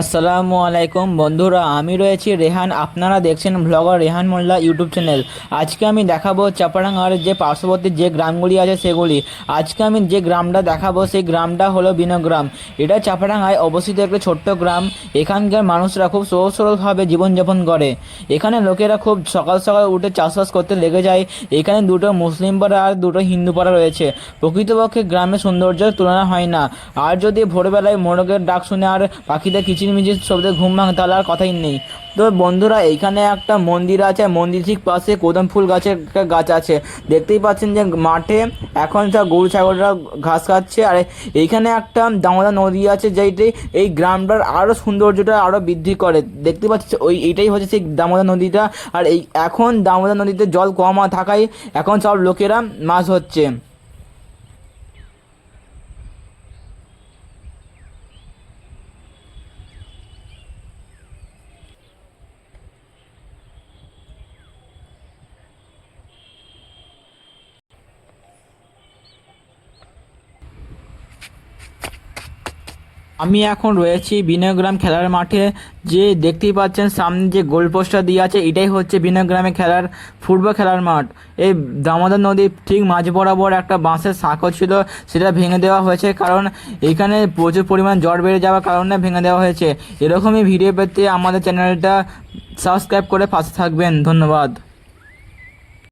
আসসালামু আলাইকুম বন্ধুরা, আমি রয়েছি রেহান। আপনারা দেখছেন blogger Rehan Molla YouTube channel. আজকে আমি দেখাবো চাপাডাঙ্গার যে পার্শ্ববর্তী যে গ্রামগুলি আছে সেগুলি। আজকে আমি যে গ্রামটা দেখাবো, সেই গ্রামটা হলো বিনগ্রাম। এটা চাপাডাঙ্গায় অবস্থিত একটি ছোট্ট গ্রাম। এখানকার মানুষরা খুব সহজ সরলভাবে জীবনযাপন করে। এখানে লোকেরা খুব সকাল সকাল উঠে চাষবাস করতে লেগে যায়। এখানে দুটো মুসলিম পাড়া আর দুটো হিন্দু পাড়া রয়েছে। প্রকৃতপক্ষে গ্রামের সৌন্দর্যের তুলনা হয় না। আর যদি ভোরবেলায় মোরগের ডাক শুনে আর পাখিদের কিচিরমিচির শব্দে ঘুম ভাঙে তাহলে আর কথাই নেই। তো বন্ধুরা এইখানে একটা মন্দির আছে, মন্দির ঠিক পাশে কদম ফুল গাছের একটা গাছ আছে। দেখতেই পাচ্ছেন যে মাঠে এখন সব গরু, ছাগলরা ঘাস খাচ্ছে। আর এইখানে একটা দামোদর নদী আছে, যেইটি এই গ্রামটার আরও সৌন্দর্যটা আরও বৃদ্ধি করে। দেখতে পাচ্ছি ওই এইটাই হচ্ছে সেই দামোদা নদীটা। আর এই এখন দামোদর নদীতে জল কম থাকায় এখন সব লোকেরা মাছ হচ্ছে আমি এখন রয়েছি বিনয়গ্রাম খেলার মাঠে। যে দেখতেই পাচ্ছেন, সামনে যে গোল পোস্টটা দিয়ে আছে, এটাই হচ্ছে বিনয়গ্রামে খেলার ফুটবল খেলার মাঠ। এই দামোদর নদীর ঠিক মাঝ বরাবর একটা বাঁশের সাঁকো ছিল, সেটা ভেঙে দেওয়া হয়েছে কারণ এখানে প্রচুর পরিমাণ জ্বর বেড়ে যাওয়ার কারণে ভেঙে দেওয়া হয়েছে। এরকমই ভিডিও পেতে আমাদের চ্যানেলটা সাবস্ক্রাইব করে পাশে থাকবেন। ধন্যবাদ।